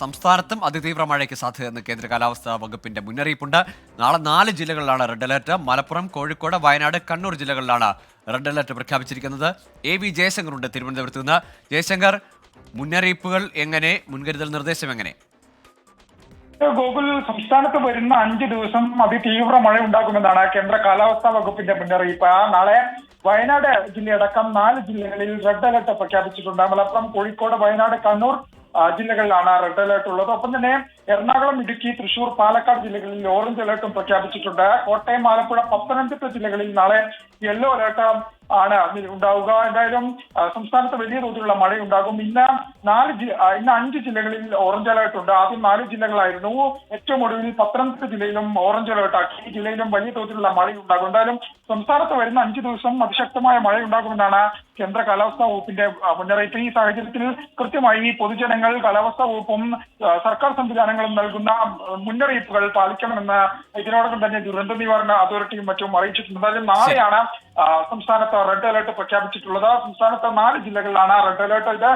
സംസ്ഥാനത്തും അതിതീവ്ര മഴയ്ക്ക് സാധ്യതയെന്ന് കേന്ദ്ര കാലാവസ്ഥാ വകുപ്പിന്റെ മുന്നറിയിപ്പുണ്ട്. നാളെ നാല് ജില്ലകളിലാണ് റെഡ് അലർട്ട്. മലപ്പുറം കോഴിക്കോട് വയനാട് കണ്ണൂർ ജില്ലകളിലാണ് റെഡ് അലർട്ട് പ്രഖ്യാപിച്ചിരിക്കുന്നത്. എ വി ജയശങ്കർ ഉണ്ട് തിരുവനന്തപുരത്ത് നിന്ന്. ജയശങ്കർ മുന്നറിയിപ്പുകൾ എങ്ങനെ? മുൻകരുതൽ നിർദ്ദേശം എങ്ങനെ? ഗോകുൽ സംസ്ഥാനത്ത് വരുന്ന അഞ്ച് ദിവസം അതിതീവ്ര മഴ ഉണ്ടാകുമെന്നാണ് കേന്ദ്ര കാലാവസ്ഥാ വകുപ്പിന്റെ മുന്നറിയിപ്പ്. നാളെ വയനാട് ജില്ലയടക്കം നാല് ജില്ലകളിൽ റെഡ് അലർട്ട് പ്രഖ്യാപിച്ചിട്ടുണ്ട്. മലപ്പുറം കോഴിക്കോട് വയനാട് കണ്ണൂർ ജില്ലകളിലാണ് റെഡ് അലർട്ട് ഉള്ളത് ഒപ്പം തന്നെ എറണാകുളം ഇടുക്കി തൃശൂർ പാലക്കാട് ജില്ലകളിൽ ഓറഞ്ച് അലർട്ടും പ്രഖ്യാപിച്ചിട്ടുണ്ട്. കോട്ടയം ആലപ്പുഴ പത്തനംതിട്ട ജില്ലകളിൽ നാളെ യെല്ലോ അലേർട്ട് ആണ് ഉണ്ടാവുക. എന്തായാലും സംസ്ഥാനത്ത് വലിയ തോതിലുള്ള മഴയുണ്ടാകും. ഇന്ന് നാല് ഇന്ന് അഞ്ച് ജില്ലകളിൽ ഓറഞ്ച് അലേർട്ട് ഉണ്ട്. ആദ്യം നാല് ജില്ലകളായിരുന്നു. ഏറ്റവും ഒടുവിൽ പത്തനംതിട്ട ജില്ലയിലും ഓറഞ്ച് അലേർട്ട് ആക്കി. ജില്ലയിലും വലിയ തോതിലുള്ള മഴയുണ്ടാകും. എന്തായാലും സംസ്ഥാനത്ത് വരുന്ന അഞ്ച് ദിവസം അതിശക്തമായ മഴയുണ്ടാകുമെന്നാണ് കേന്ദ്ര കാലാവസ്ഥാ വകുപ്പിന്റെ മുന്നറിയിപ്പ്. ഈ സാഹചര്യത്തിൽ കൃത്യമായി പൊതുജനങ്ങൾ കാലാവസ്ഥാ വകുപ്പും സർക്കാർ സർക്കാർ സംവിധാനങ്ങളും നൽകുന്ന മുന്നറിയിപ്പുകൾ പാലിക്കണമെന്ന് ഇതിനോടകം തന്നെ ദുരന്ത നിവാരണ അതോറിറ്റിയും മറ്റും അറിയിച്ചിട്ടുണ്ട്. എന്തായാലും നാളെയാണ് സംസ്ഥാനത്ത് റെഡ് അലേർട്ട് പ്രഖ്യാപിച്ചിട്ടുള്ളത്. സംസ്ഥാനത്തെ നാല് ജില്ലകളിലാണ് റെഡ് അലേർട്ട്. ഇത്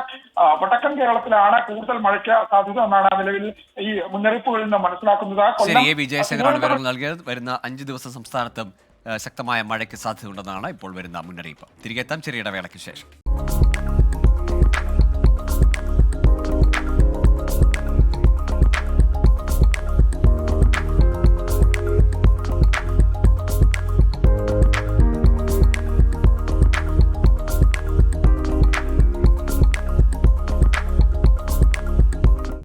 വടക്കൻ കേരളത്തിലാണ് കൂടുതൽ മഴയ്ക്ക് സാധ്യത എന്നാണ് നിലവിൽ ഈ മുന്നറിയിപ്പുകളിൽ നിന്ന് മനസ്സിലാക്കുന്നത്. ശരി എ നൽകിയത്. വരുന്ന അഞ്ച് ദിവസം സംസ്ഥാനത്തും ശക്തമായ മഴയ്ക്ക് സാധ്യതയുണ്ടെന്നാണ് ഇപ്പോൾ വരുന്ന മുന്നറിയിപ്പ്. തിരികെത്താം ചെറിയ ഇടവേളയ്ക്ക് ശേഷം.